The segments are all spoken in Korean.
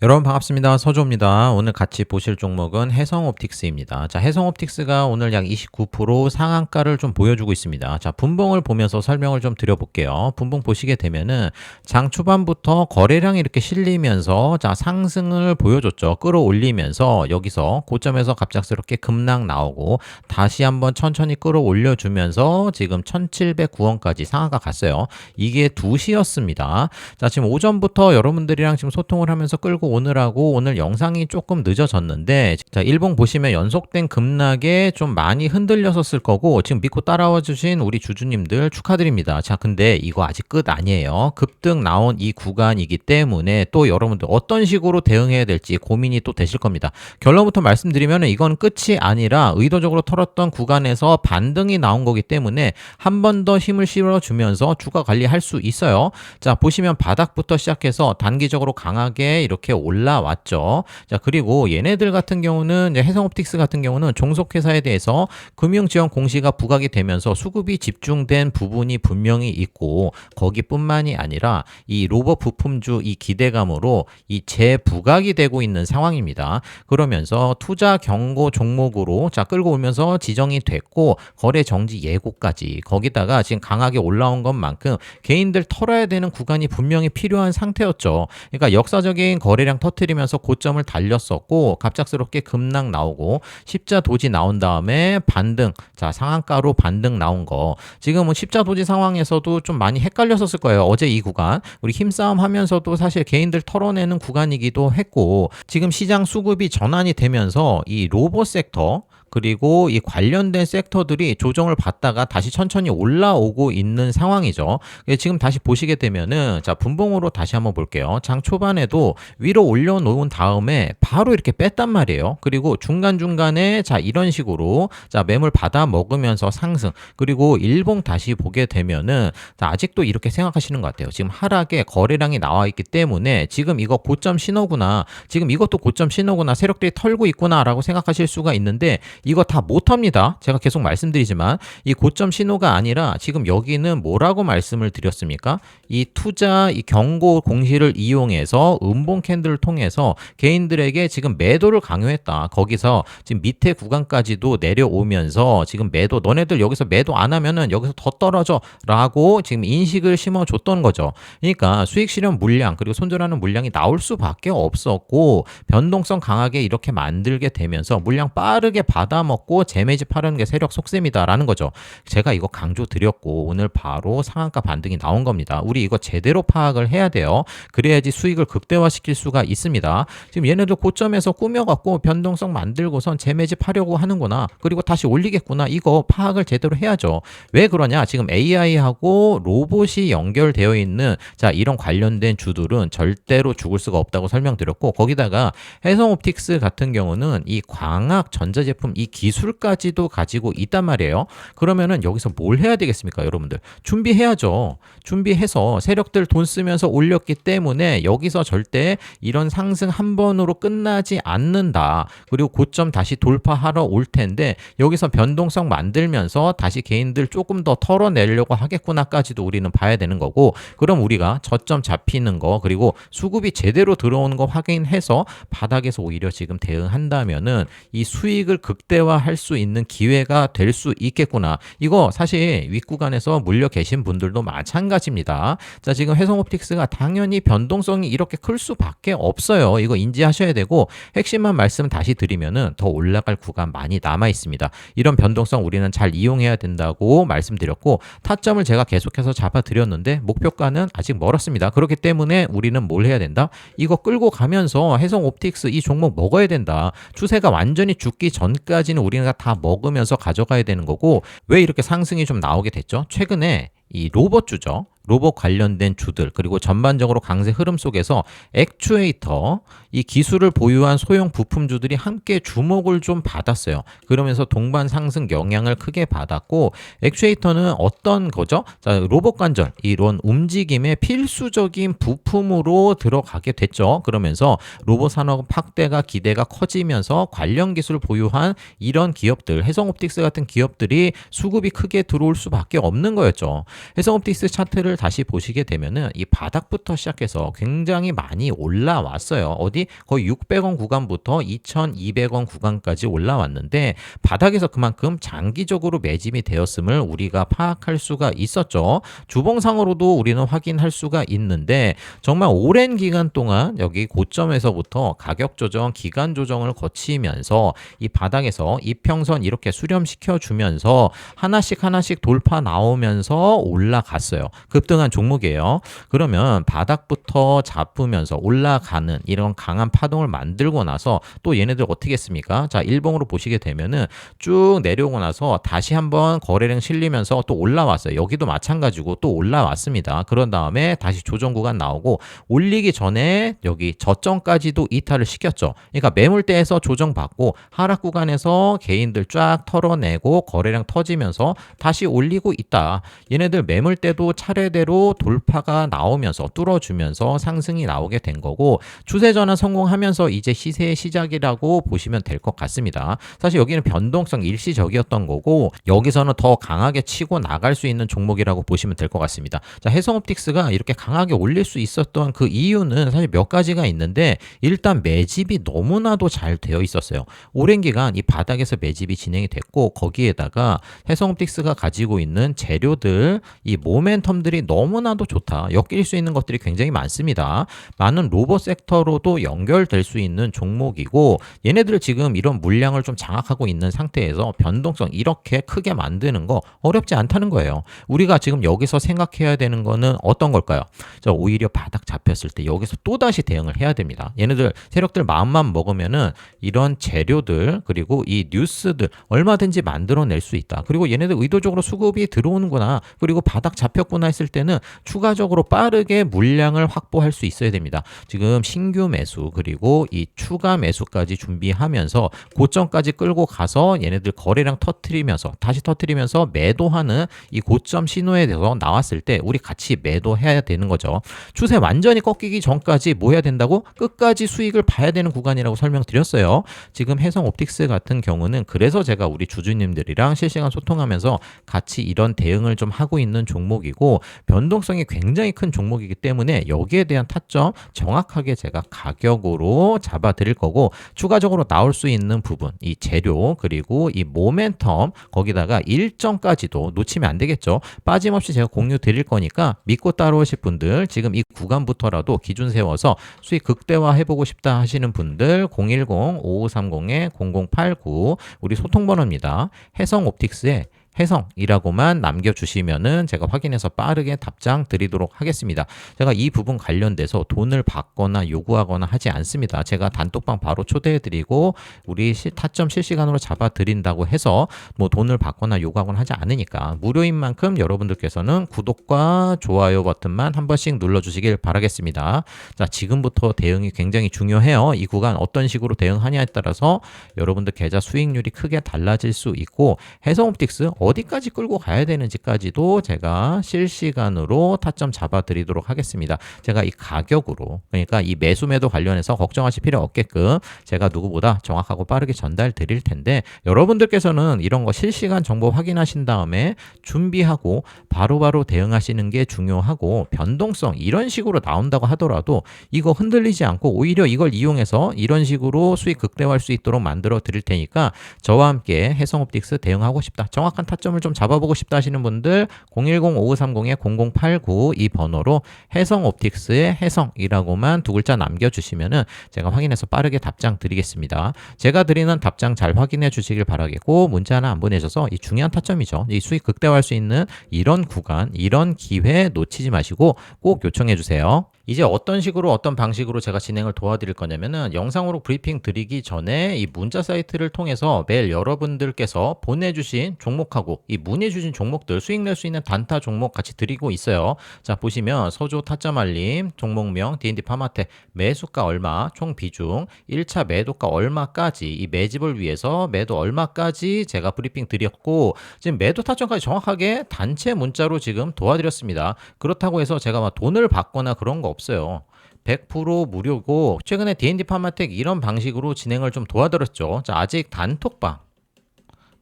여러분 반갑습니다. 서조입니다. 오늘 같이 보실 종목은 해성옵틱스입니다. 자, 해성옵틱스가 오늘 약 29% 상한가를 좀 보여주고 있습니다. 자, 분봉을 보면서 설명을 좀 드려볼게요. 분봉 보시게 되면은 장 초반부터 거래량이 이렇게 실리면서 자, 상승을 보여줬죠. 끌어올리면서 여기서 고점에서 갑작스럽게 급락 나오고 다시 한번 천천히 끌어올려주면서 지금 1709원까지 상한가 갔어요. 이게 2시였습니다. 자, 지금 오전부터 여러분들이랑 지금 소통을 하면서 끌고 오느라고 오늘 영상이 조금 늦어졌는데 자 일봉 보시면 연속된 급락에 좀 많이 흔들렸었을 거고 지금 믿고 따라와 주신 우리 주주님들 축하드립니다. 자 근데 이거 아직 끝 아니에요. 급등 나온 이 구간이기 때문에 또 여러분들 어떤 식으로 대응해야 될지 고민이 또 되실 겁니다. 결론부터 말씀드리면 이건 끝이 아니라 의도적으로 털었던 구간에서 반등이 나온 거기 때문에 한 번 더 힘을 실어주면서 주가 관리할 수 있어요. 자 보시면 바닥부터 시작해서 단기적으로 강하게 이렇게 올라왔죠. 자, 그리고 얘네들 같은 경우는 해성옵틱스 같은 경우는 종속회사에 대해서 금융지원 공시가 부각이 되면서 수급이 집중된 부분이 분명히 있고 거기뿐만이 아니라 이 로봇 부품주 이 기대감으로 이 재부각이 되고 있는 상황입니다. 그러면서 투자 경고 종목으로 자 끌고 오면서 지정이 됐고 거래 정지 예고까지 거기다가 지금 강하게 올라온 것만큼 개인들 털어야 되는 구간이 분명히 필요한 상태였죠. 그러니까 역사적인 거래 거래량 터트리면서 고점을 달렸었고 갑작스럽게 급락 나오고 십자 도지 나온 다음에 반등 자 상한가로 반등 나온 거. 지금은 십자 도지 상황에서도 좀 많이 헷갈렸었을 거예요. 어제 이 구간. 우리 힘싸움 하면서도 사실 개인들 털어내는 구간이기도 했고 지금 시장 수급이 전환이 되면서 이 로봇 섹터 그리고 이 관련된 섹터들이 조정을 받다가 다시 천천히 올라오고 있는 상황이죠. 예, 지금 다시 보시게 되면은 자 분봉으로 다시 한번 볼게요. 장 초반에도 위로 올려놓은 다음에 바로 이렇게 뺐단 말이에요. 그리고 중간 중간에 자 이런 식으로 자 매물 받아 먹으면서 상승 그리고 일봉 다시 보게 되면은 자 아직도 이렇게 생각하시는 것 같아요. 지금 하락에 거래량이 나와 있기 때문에 지금 이거 고점 신호구나 지금 이것도 고점 신호구나 세력들이 털고 있구나라고 생각하실 수가 있는데 이거 다 못합니다. 제가 계속 말씀드리지만 이 고점 신호가 아니라 지금 여기는 뭐라고 말씀을 드렸습니까? 이 투자 이 경고 공시를 이용해서 음봉 캔들을 통해서 개인들에게 지금 매도를 강요했다. 거기서 지금 밑에 구간까지도 내려오면서 지금 매도 너네들 여기서 매도 안 하면은 여기서 더 떨어져라고 지금 인식을 심어 줬던 거죠. 그러니까 수익 실현 물량 그리고 손절하는 물량이 나올 수밖에 없었고 변동성 강하게 이렇게 만들게 되면서 물량 빠르게 받 받아먹고 재매집하려는 게 세력 속셈이다라는 거죠. 제가 이거 강조 드렸고 오늘 바로 상한가 반등이 나온 겁니다. 우리 이거 제대로 파악을 해야 돼요. 그래야지 수익을 극대화시킬 수가 있습니다. 지금 얘네들 고점에서 꾸며갖고 변동성 만들고선 재매집하려고 하는구나. 그리고 다시 올리겠구나. 이거 파악을 제대로 해야죠. 왜 그러냐? 지금 AI하고 로봇이 연결되어 있는 자 이런 관련된 주들은 절대로 죽을 수가 없다고 설명드렸고 거기다가 해성옵틱스 같은 경우는 이 광학 전자제품 이 기술까지도 가지고 있단 말이에요. 그러면은 여기서 뭘 해야 되겠습니까, 여러분들? 준비해야죠. 준비해서 세력들 돈 쓰면서 올렸기 때문에 여기서 절대 이런 상승 한 번으로 끝나지 않는다. 그리고 고점 다시 돌파하러 올 텐데 여기서 변동성 만들면서 다시 개인들 조금 더 털어내려고 하겠구나까지도 우리는 봐야 되는 거고 그럼 우리가 저점 잡히는 거 그리고 수급이 제대로 들어오는 거 확인해서 바닥에서 오히려 지금 대응한다면은 이 수익을 극 극대화할 수 있는 기회가 될 수 있겠구나. 이거 사실 윗구간에서 물려 계신 분들도 마찬가지입니다. 자, 지금 해성옵틱스가 당연히 변동성이 이렇게 클 수밖에 없어요. 이거 인지하셔야 되고 핵심만 말씀 다시 드리면은 더 올라갈 구간 많이 남아 있습니다. 이런 변동성 우리는 잘 이용해야 된다고 말씀드렸고 타점을 제가 계속해서 잡아 드렸는데 목표가는 아직 멀었습니다. 그렇기 때문에 우리는 뭘 해야 된다? 이거 끌고 가면서 해성옵틱스 이 종목 먹어야 된다. 추세가 완전히 죽기 전까지 까지는 우리가 다 먹으면서 가져가야 되는 거고 왜 이렇게 상승이 좀 나오게 됐죠? 최근에 이 로봇 주죠. 로봇 관련된 주들 그리고 전반적으로 강세 흐름 속에서 액추에이터 이 기술을 보유한 소형 부품주들이 함께 주목을 좀 받았어요. 그러면서 동반 상승 영향을 크게 받았고 액추에이터는 어떤 거죠? 자, 로봇 관절 이런 움직임의 필수적인 부품으로 들어가게 됐죠. 그러면서 로봇 산업 확대가 기대가 커지면서 관련 기술을 보유한 이런 기업들 해성옵틱스 같은 기업들이 수급이 크게 들어올 수밖에 없는 거였죠. 해성옵틱스 차트를 다시 보시게 되면은 이 바닥부터 시작해서 굉장히 많이 올라왔어요. 어디 거의 600원 구간부터 2,200원 구간까지 올라왔는데 바닥에서 그만큼 장기적으로 매집이 되었음을 우리가 파악할 수가 있었죠. 주봉상으로도 우리는 확인할 수가 있는데 정말 오랜 기간 동안 여기 고점에서부터 가격 조정, 기간 조정을 거치면서 이 바닥에서 이평선 이렇게 수렴시켜 주면서 하나씩 하나씩 돌파 나오면서 올라갔어요. 급 등한 종목이에요. 그러면 바닥부터 잡으면서 올라가는 이런 강한 파동을 만들고 나서 또 얘네들 어떻게 했습니까? 자, 일봉으로 보시게 되면은 쭉 내려오고 나서 다시 한번 거래량 실리면서 또 올라왔어요. 여기도 마찬가지고 또 올라왔습니다. 그런 다음에 다시 조정 구간 나오고 올리기 전에 여기 저점까지도 이탈을 시켰죠. 그러니까 매물대에서 조정받고 하락 구간에서 개인들 쫙 털어내고 거래량 터지면서 다시 올리고 있다. 얘네들 매물대도 차례 대로 돌파가 나오면서 뚫어주면서 상승이 나오게 된 거고 추세 전환 성공하면서 이제 시세의 시작이라고 보시면 될 것 같습니다. 사실 여기는 변동성 일시적이었던 거고 여기서는 더 강하게 치고 나갈 수 있는 종목이라고 보시면 될 것 같습니다. 자, 해성옵틱스가 이렇게 강하게 올릴 수 있었던 그 이유는 사실 몇 가지가 있는데 일단 매집이 너무나도 잘 되어 있었어요. 오랜 기간 이 바닥에서 매집이 진행이 됐고 거기에다가 해성옵틱스가 가지고 있는 재료들 이 모멘텀들이 너무나도 좋다. 엮일 수 있는 것들이 굉장히 많습니다. 많은 로봇 섹터로도 연결될 수 있는 종목이고 얘네들 지금 이런 물량을 좀 장악하고 있는 상태에서 변동성 이렇게 크게 만드는 거 어렵지 않다는 거예요. 우리가 지금 여기서 생각해야 되는 거는 어떤 걸까요? 자, 오히려 바닥 잡혔을 때 여기서 또다시 대응을 해야 됩니다. 얘네들 세력들 마음만 먹으면은 이런 재료들 그리고 이 뉴스들 얼마든지 만들어낼 수 있다. 그리고 얘네들 의도적으로 수급이 들어오는구나. 그리고 바닥 잡혔구나 했을 때는 추가적으로 빠르게 물량을 확보할 수 있어야 됩니다. 지금 신규 매수 그리고 이 추가 매수까지 준비하면서 고점까지 끌고 가서 얘네들 거래량 터트리면서 다시 터트리면서 매도하는 이 고점 신호에 대해서 나왔을 때 우리 같이 매도해야 되는 거죠. 추세 완전히 꺾이기 전까지 뭐 해야 된다고? 끝까지 수익을 봐야 되는 구간이라고 설명드렸어요. 지금 해성 옵틱스 같은 경우는 그래서 제가 우리 주주님들이랑 실시간 소통하면서 같이 이런 대응을 좀 하고 있는 종목이고 변동성이 굉장히 큰 종목이기 때문에 여기에 대한 타점 정확하게 제가 가격으로 잡아 드릴 거고 추가적으로 나올 수 있는 부분 이 재료 그리고 이 모멘텀 거기다가 일정까지도 놓치면 안 되겠죠. 빠짐없이 제가 공유 드릴 거니까 믿고 따라오실 분들 지금 이 구간부터라도 기준 세워서 수익 극대화 해보고 싶다 하시는 분들 010-5530-0089 우리 소통번호입니다. 해성옵틱스에 해성이라고만 남겨주시면은 제가 확인해서 빠르게 답장 드리도록 하겠습니다. 제가 이 부분 관련돼서 돈을 받거나 요구하거나 하지 않습니다. 제가 단톡방 바로 초대해드리고 우리 시, 타점 실시간으로 잡아드린다고 해서 뭐 돈을 받거나 요구하거나 하지 않으니까 무료인 만큼 여러분들께서는 구독과 좋아요 버튼만 한 번씩 눌러주시길 바라겠습니다. 자, 지금부터 대응이 굉장히 중요해요. 이 구간 어떤 식으로 대응하냐에 따라서 여러분들 계좌 수익률이 크게 달라질 수 있고 해성옵틱스 어 디까지 끌고 가야 되는지까지도 제가 실시간으로 타점 잡아 드리도록 하겠습니다. 제가 이 가격으로 그러니까 이 매수 매도 관련해서 걱정하실 필요 없게끔 제가 누구보다 정확하고 빠르게 전달 드릴 텐데 여러분들께서는 이런 거 실시간 정보 확인하신 다음에 준비하고 바로바로 바로 대응하시는 게 중요하고 변동성 이런 식으로 나온다고 하더라도 이거 흔들리지 않고 오히려 이걸 이용해서 이런 식으로 수익 극대화할 수 있도록 만들어 드릴 테니까 저와 함께 해성옵틱스 대응하고 싶다. 정확한 타 타점을 좀 잡아보고 싶다 하시는 분들 010-5530-0089 이 번호로 해성 옵틱스의 해성이라고만 두 글자 남겨주시면은 제가 확인해서 빠르게 답장 드리겠습니다. 제가 드리는 답장 잘 확인해 주시길 바라겠고 문자 하나 안 보내셔서 이 중요한 타점이죠. 이 수익 극대화할 수 있는 이런 구간, 이런 기회 놓치지 마시고 꼭 요청해 주세요. 이제 어떤 식으로 어떤 방식으로 제가 진행을 도와드릴 거냐면은 영상으로 브리핑 드리기 전에 이 문자 사이트를 통해서 매일 여러분들께서 보내주신 종목하고 이 문의주신 종목들 수익 낼 수 있는 단타 종목 같이 드리고 있어요. 자 보시면 서조 타점 알림 종목명 D&D 파마텍 매수가 얼마 총 비중 1차 매도가 얼마까지 이 매집을 위해서 매도 얼마까지 제가 브리핑 드렸고 지금 매도 타점까지 정확하게 단체 문자로 지금 도와드렸습니다. 그렇다고 해서 제가 막 돈을 받거나 그런 거 없어요. 100% 무료고 최근에 D&D 파마텍 이런 방식으로 진행을 좀 도와드렸죠. 자, 아직 단톡방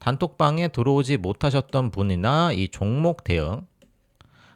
단톡방에 들어오지 못하셨던 분이나 이 종목 대응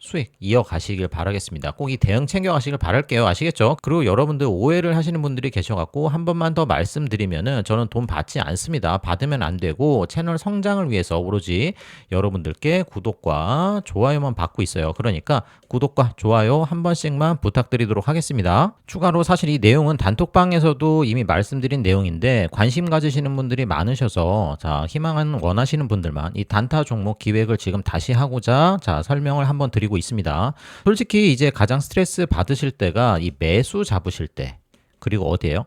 수익 이어가시길 바라겠습니다. 꼭 이 대응 챙겨가시길 바랄게요. 아시겠죠? 그리고 여러분들 오해를 하시는 분들이 계셔갖고 한 번만 더 말씀드리면은 저는 돈 받지 않습니다. 받으면 안 되고 채널 성장을 위해서 오로지 여러분들께 구독과 좋아요만 받고 있어요. 그러니까 구독과 좋아요 한 번씩만 부탁드리도록 하겠습니다. 추가로 사실 이 내용은 단톡방에서도 이미 말씀드린 내용인데 관심 가지시는 분들이 많으셔서 자 희망은 원하시는 분들만 이 단타 종목 기획을 지금 다시 하고자 자 설명을 한번 드리고 있습니다. 솔직히 이제 가장 스트레스 받으실 때가 이 매수 잡으실 때 그리고 어디에요?